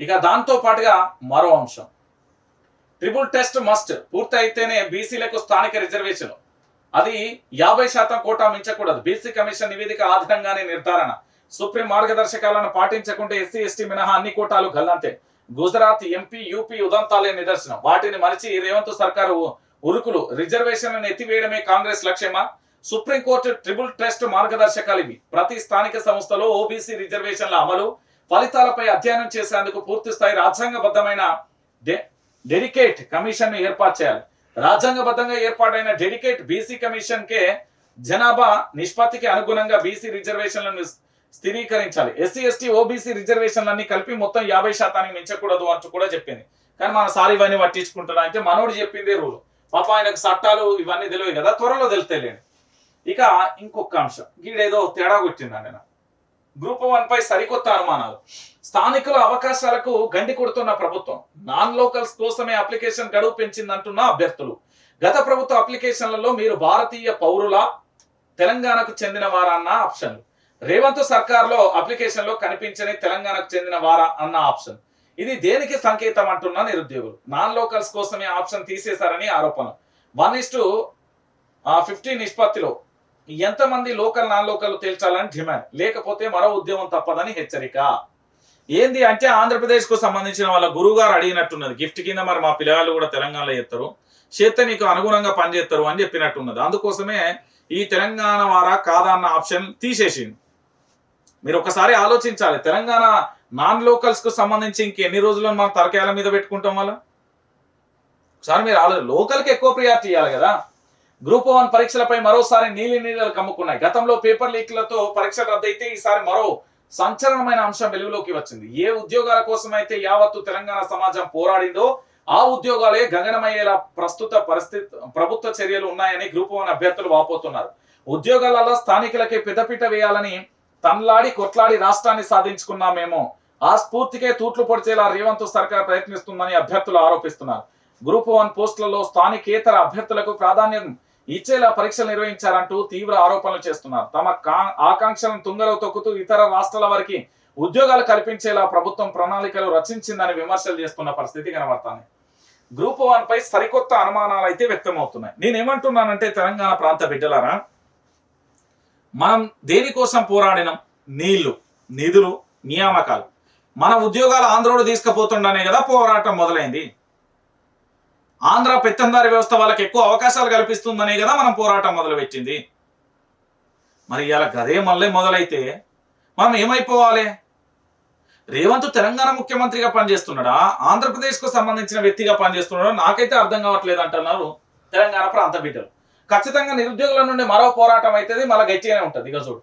ఇక దాంతో పాటుగా మరో అంశం. ట్రిపుల్ టెస్ట్ మస్ట్ పూర్తి అయితేనే బీసీలకు స్థానిక రిజర్వేషన్ అది యాభై శాతం కోటా మించకూడదు. బీసీ కమిషన్ నివేదిక ఆధారంగానే నిర్ధారణ. సుప్రీం మార్గదర్శకాలను పాటించకుంటే ఎస్సీ ఎస్టీ మినహా అన్ని కోటాలు గల్లంతే. గుజరాత్ ఎంపీ యూపీ ఉదంతాలే నిదర్శనం. వాటిని మరిచి రేవంత్ సర్కారు ఉరుకులు. రిజర్వేషన్లను ఎత్తివేయడమే కాంగ్రెస్ లక్ష్యమా? సుప్రీంకోర్టు ట్రిబుల్ టెస్ట్ మార్గదర్శకాలు ఇవి. ప్రతి స్థానిక సంస్థలో ఓబీసీ రిజర్వేషన్ల అమలు ఫలితాలపై అధ్యయనం చేసేందుకు పూర్తి స్థాయి రాజ్యాంగబద్ధమైన డెడికేట్ కమిషన్ను ఏర్పాటు చేయాలి. రాజ్యాంగబద్ధంగా ఏర్పాటైన డెడికేట్ బీసీ కమిషన్ కే జనాభా నిష్పత్తికి అనుగుణంగా బీసీ రిజర్వేషన్లను స్థిరీకరించాలి. ఎస్సీ ఎస్టీ ఓబీసీ రిజర్వేషన్లన్నీ కలిపి మొత్తం యాభై శాతానికి మించకూడదు అంటూ కూడా చెప్పింది. కానీ మన సార్ ఇవన్నీ పట్టించుకుంటాడా అంటే మనోడు చెప్పిందే రూల్. పాప ఆయనకు చట్టాలు ఇవన్నీ తెలియదు కదా త్వరలో తెలుస్తలేండి ఇక ఇంకొక అంశం. ఈడేదో తేడా కొట్టిందండి నాకు గ్రూప్ వన్ పై సరికొత్త అనుమానాలు. స్థానికుల అవకాశాలకు గండి కొడుతున్న ప్రభుత్వం. నాన్ లోకల్స్ కోసమే అప్లికేషన్ గడువు పెంచిందంటున్న అభ్యర్థులు. గత ప్రభుత్వ అప్లికేషన్లలో మీరు భారతీయ పౌరుల తెలంగాణకు చెందిన వారా అన్న ఆప్షన్. రేవంత్ సర్కార్లో అప్లికేషన్లో కనిపించని తెలంగాణకు చెందిన వారా అన్న ఆప్షన్. ఇది దేనికి సంకేతం అంటున్న నిరుద్యోగులు. నాన్ లోకల్స్ కోసమే ఆప్షన్ తీసేశారని ఆరోపణ. వన్ ఇస్ టు ఫిఫ్టీ నిష్పత్తిలో ఎంతమంది లోకల్ నాన్ లోకల్ తేల్చాలని డిమాండ్? లేకపోతే మరో ఉద్యమం తప్పదని హెచ్చరిక. ఏంది అంటే ఆంధ్రప్రదేశ్కు సంబంధించిన వాళ్ళ గురువు గారు అడిగినట్టున్నది. గిఫ్ట్ కింద మరి మా పిల్లగాళ్ళు కూడా తెలంగాణలో చేస్తారు. చేస్తే మీకు అనుగుణంగా పనిచేస్తారు అని చెప్పినట్టున్నది. అందుకోసమే ఈ తెలంగాణ వారా కాదా అన్న ఆప్షన్ తీసేసింది మీరు ఒకసారి ఆలోచించాలి. తెలంగాణ నాన్ లోకల్స్కు సంబంధించి ఇంకెన్ని రోజులు మనం తలకాయల మీద పెట్టుకుంటాం వాళ్ళ? ఒకసారి మీరు ఆలో లోకల్కి ఎక్కువ ప్రియారిటీ ఇవ్వాలి కదా. గ్రూప్ వన్ పరీక్షలపై మరోసారి నీలి నీళ్ళు కమ్ముకున్నాయి. గతంలో పేపర్ లీక్లతో పరీక్షలు రద్దయితే ఈసారి మరో సంచలనమైన అంశం వెలుగులోకి వచ్చింది. ఏ ఉద్యోగాల కోసం అయితే యావత్తు తెలంగాణ సమాజం పోరాడిందో ఆ ఉద్యోగాలే గగనమయ్యేలా ప్రస్తుత పరిస్థితి ప్రభుత్వ చర్యలు ఉన్నాయని గ్రూప్ వన్ అభ్యర్థులు వాపోతున్నారు. ఉద్యోగాలలో స్థానికులకే పెద్దపీట వేయాలని తన్లాడి కొట్లాడి రాష్ట్రాన్ని సాధించుకున్నామేమో. ఆ స్ఫూర్తికే తూట్లు పొడిచేలా రేవంత్ సర్కార్ ప్రయత్నిస్తుందని అభ్యర్థులు ఆరోపిస్తున్నారు. గ్రూప్ వన్ పోస్టులలో స్థానికేతర అభ్యర్థులకు ప్రాధాన్యం ఇచ్చేలా పరీక్షలు నిర్వహించారంటూ తీవ్ర ఆరోపణలు చేస్తున్నారు. తమ కా- ఆకాంక్షలను తుంగలో తొక్కుతూ ఇతర రాష్ట్రాల వారికి ఉద్యోగాలు కల్పించేలా ప్రభుత్వం ప్రణాళికలు రచించిందని విమర్శలు చేస్తున్న పరిస్థితి కనబడుతుంది. గ్రూప్ వన్ పై సరికొత్త అనుమానాలు అయితే వ్యక్తమవుతున్నాయి. నేనేమంటున్నానంటే తెలంగాణ ప్రాంత బిడ్డలారా మనం దేనికోసం పోరాడినాం? నీళ్ళు నిధులు నియామకాలు. మన ఉద్యోగాలు ఆంధ్రోడు తీసుకుపోతుండనే కదా పోరాటం మొదలైంది. ఆంధ్ర పెత్తందారి వ్యవస్థ వాళ్ళకి ఎక్కువ అవకాశాలు కల్పిస్తుందనే కదా మనం పోరాటం మొదలుపెట్టింది. మరి ఇలా గదే మళ్ళీ మొదలైతే మనం ఏమైపోవాలి? రేవంత్ తెలంగాణ ముఖ్యమంత్రిగా పనిచేస్తున్నాడా? ఆంధ్రప్రదేశ్కు సంబంధించిన వ్యక్తిగా పనిచేస్తున్నాడా? నాకైతే అర్థం కావట్లేదు అంటున్నారు తెలంగాణ ప్రాంత బిడ్డలు. ఖచ్చితంగా నిరుద్యోగుల నుండి మరో పోరాటం అవుతుంది మళ్ళీ గట్టిగానే ఉంటుంది. ఇక చూడు.